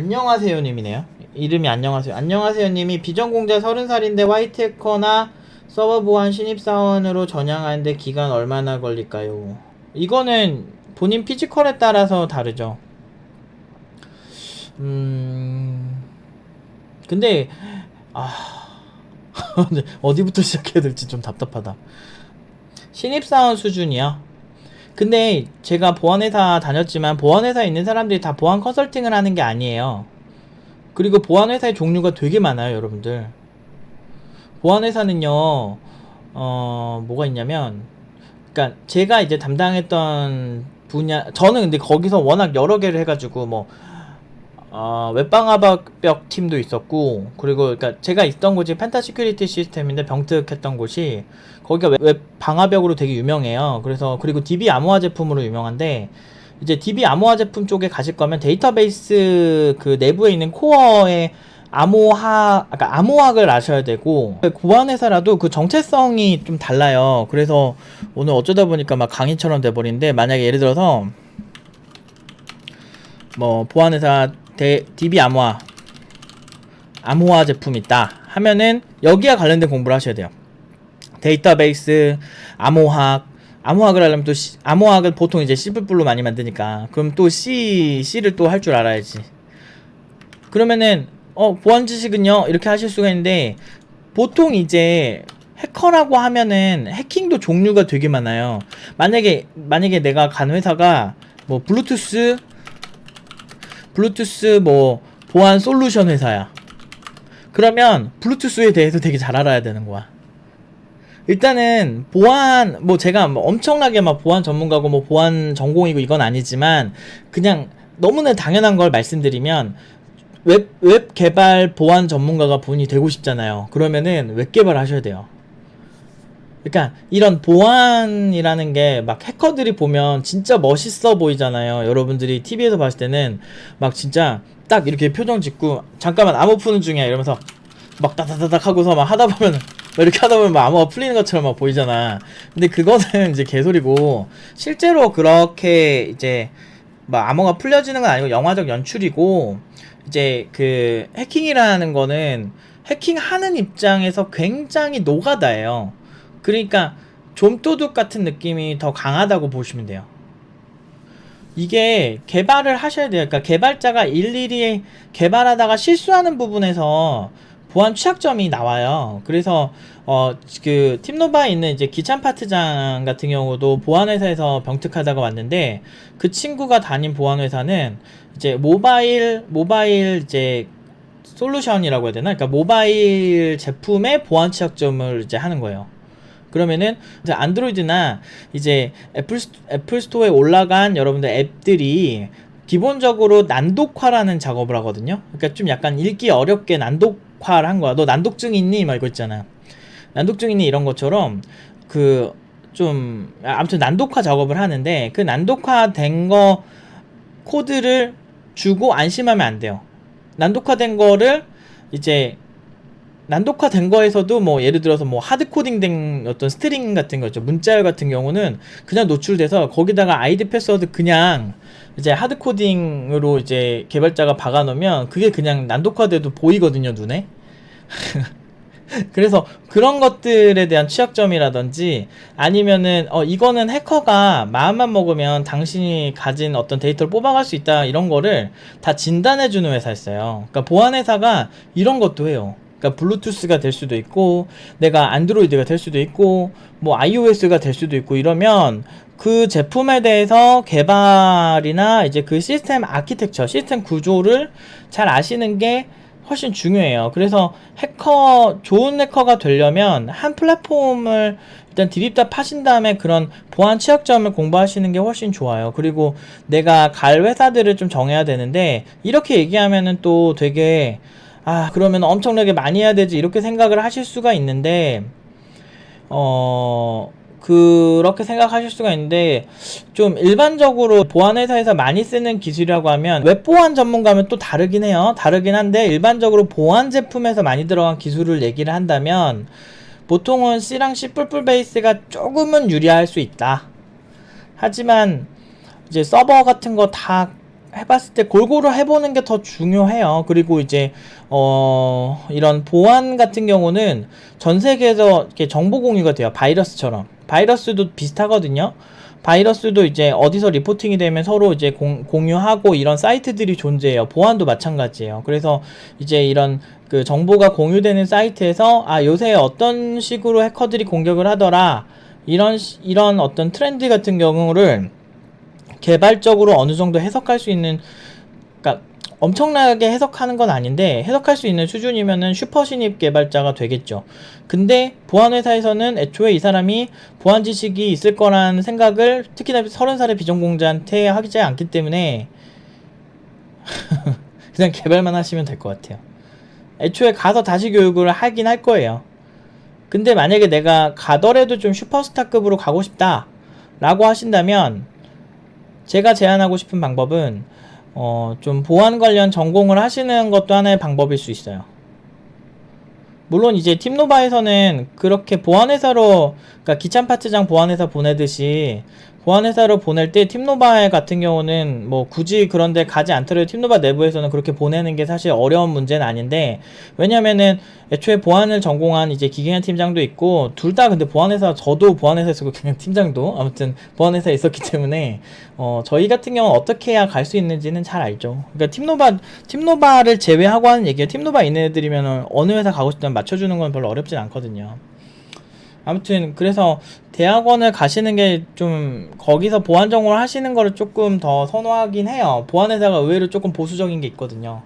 안녕하세요 님이네요. 이름이 안녕하세요. 안녕하세요 님이 비전공자 30살인데 화이트 해커나 서버 보안 신입사원으로 전향하는데 기간 얼마나 걸릴까요? 이거는 본인 피지컬에 따라서 다르죠. 음, 근데, 아, 어디부터 시작해야 될지 좀 답답하다. 신입사원 수준이요? 근데 제가 보안회사 다녔지만 보안회사에 있는 사람들이 다 보안 컨설팅을 하는 게 아니에요. 그리고 보안회사의 종류가 되게 많아요, 여러분들. 보안회사는요, 어, 뭐가 있냐면, 그니까 제가 이제 담당했던 분야, 저는 근데 거기서 워낙 여러 개를 해가지고, 뭐, 어, 웹방화벽 팀도 있었고, 그리고, 그니까 제가 있던 곳이 펜타 시큐리티 시스템인데 병특했던 곳이, 거기가 웹, 웹 방화벽으로 되게 유명해요. 그래서, 그리고 DB 암호화 제품으로 유명한데, 이제 DB 암호화 제품 쪽에 가실 거면 데이터베이스 그 내부에 있는 코어의 암호학, 아까 암호학을 아셔야 되고, 보안회사라도 그 정체성이 좀 달라요. 그래서 오늘 어쩌다 보니까 막 강의처럼 돼버리는데, 만약에 예를 들어서, 뭐, 보안회사 대, DB 암호화, 암호화 제품 있다 하면은 여기와 관련된 공부를 하셔야 돼요. 데이터베이스, 암호학, 암호학을 하려면 또 C, 암호학을 보통 이제 C++로 많이 만드니까 그럼 또 C, C를 또 할 줄 알아야지. 그러면은 어 보안 지식은요 이렇게 하실 수가 있는데 보통 이제 해커라고 하면은 해킹도 종류가 되게 많아요. 만약에 만약에 내가 간 회사가 뭐 블루투스 블루투스 뭐 보안 솔루션 회사야. 그러면 블루투스에 대해서 되게 잘 알아야 되는 거야. 일단은 보안 뭐 제가 뭐 엄청나게 막 보안 전문가고 뭐 보안 전공이고 이건 아니지만 그냥 너무나 당연한 걸 말씀드리면 웹, 웹 개발 보안 전문가가 분이 되고 싶잖아요. 그러면은 웹 개발 하셔야 돼요. 그러니까 이런 보안이라는 게 막 해커들이 보면 진짜 멋있어 보이잖아요. 여러분들이 TV에서 봤을 때는 막 진짜 딱 이렇게 표정 짓고 잠깐만 암호 푸는 중이야 이러면서 막 따다다닥 하고서 막 하다 보면 막 이렇게 하다 보면 막 암호가 풀리는 것처럼 막 보이잖아. 근데 그거는 이제 개소리고 실제로 그렇게 이제 막 암호가 풀려지는 건 아니고 영화적 연출이고 이제 그 해킹이라는 거는 해킹하는 입장에서 굉장히 노가다예요. 그러니까 좀도둑 같은 느낌이 더 강하다고 보시면 돼요. 이게 개발을 하셔야 돼요. 그러니까 개발자가 일일이 개발하다가 실수하는 부분에서 보안 취약점이 나와요. 그래서 어그 팀노바에 있는 이제 기찬 파트장 같은 경우도 보안 회사에서 병특하다가 왔는데 그 친구가 다닌 보안 회사는 이제 모바일 모바일 이제 솔루션이라고 해야 되나? 그러니까 모바일 제품의 보안 취약점을 이제 하는 거예요. 그러면은 이제 안드로이드나 이제 애플 스- 애플 스토어에 올라간 여러분들 앱들이 기본적으로 난독화라는 작업을 하거든요. 그러니까 좀 약간 읽기 어렵게 난독화를 한 거야. 너 난독증 있니? 막 이거 있잖아. 난독증 있니? 이런 것처럼 그 좀 아무튼 난독화 작업을 하는데 그 난독화된 거 코드를 주고 안심하면 안 돼요. 난독화된 거를 이제 난독화된 거에서도 뭐 예를 들어서 뭐 하드코딩된 어떤 스트링 같은 거 있죠 문자열 같은 경우는 그냥 노출돼서 거기다가 아이디 패스워드 그냥 이제 하드코딩으로 이제 개발자가 박아놓으면 그게 그냥 난독화돼도 보이거든요 눈에 그래서 그런 것들에 대한 취약점이라든지 아니면은 어 이거는 해커가 마음만 먹으면 당신이 가진 어떤 데이터를 뽑아갈 수 있다 이런 거를 다 진단해 주는 회사였어요. 그러니까 보안 회사가 이런 것도 해요. 그러니까 블루투스가 될 수도 있고 내가 안드로이드가 될 수도 있고 뭐 iOS가 될 수도 있고 이러면 그 제품에 대해서 개발이나 이제 그 시스템 아키텍처, 시스템 구조를 잘 아시는 게 훨씬 중요해요. 그래서 해커, 좋은 해커가 되려면 한 플랫폼을 일단 디립다 파신 다음에 그런 보안 취약점을 공부하시는 게 훨씬 좋아요. 그리고 내가 갈 회사들을 좀 정해야 되는데, 이렇게 얘기하면은 또 되게, 아, 그러면 엄청나게 많이 해야 되지, 이렇게 생각을 하실 수가 있는데, 어, 그렇게 생각하실 수가 있는데 좀 일반적으로 보안 회사에서 많이 쓰는 기술이라고 하면 웹 보안 전문가면 또 다르긴 해요. 다르긴 한데 일반적으로 보안 제품에서 많이 들어간 기술을 얘기를 한다면 보통은 C랑 C++ 베이스가 조금은 유리할 수 있다. 하지만 이제 서버 같은 거 다 해봤을 때 골고루 해보는 게 더 중요해요. 그리고 이제 어 이런 보안 같은 경우는 전 세계에서 이렇게 정보 공유가 돼요. 바이러스처럼 바이러스도 비슷하거든요. 바이러스도 이제 어디서 리포팅이 되면 서로 이제 공, 공유하고 이런 사이트들이 존재해요. 보안도 마찬가지예요. 그래서 이제 이런 그 정보가 공유되는 사이트에서 아 요새 어떤 식으로 해커들이 공격을 하더라 이런 시- 이런 어떤 트렌드 같은 경우를 개발적으로 어느 정도 해석할 수 있는 그러니까 엄청나게 해석하는 건 아닌데 해석할 수 있는 수준이면은 슈퍼 신입 개발자가 되겠죠. 근데 보안 회사에서는 애초에 이 사람이 보안 지식이 있을 거라는 생각을 특히나 서른 살의 비전공자한테 하지 않기 때문에 그냥 개발만 하시면 될 것 같아요. 애초에 가서 다시 교육을 하긴 할 거예요. 근데 만약에 내가 가더라도 좀 슈퍼스타급으로 가고 싶다 라고 하신다면 제가 제안하고 싶은 방법은 어, 좀 보안 관련 전공을 하시는 것도 하나의 방법일 수 있어요. 물론 이제 팀노바에서는 그렇게 보안회사로 그러니까 기찬 파트장 보안회사 보내듯이 보안회사로 보낼 때 팀노바 같은 경우는 뭐 굳이 그런데 가지 않더라도 팀노바 내부에서는 그렇게 보내는 게 사실 어려운 문제는 아닌데 왜냐면은 애초에 보안을 전공한 이제 기계현 팀장도 있고 둘 다 근데 보안회사 저도 보안회사에 있었고 그냥 팀장도 아무튼 보안회사에 있었기 때문에 어 저희 같은 경우는 어떻게 해야 갈 수 있는지는 잘 알죠. 그러니까 팀노바 팀노바를 제외하고 하는 얘기예요. 팀노바 있는 애들이면 어느 회사 가고 싶다면 맞춰주는 건 별로 어렵진 않거든요. 아무튼 그래서 대학원을 가시는 게 좀 거기서 보안 전공을 하시는 거를 조금 더 선호하긴 해요. 보안 회사가 의외로 조금 보수적인 게 있거든요.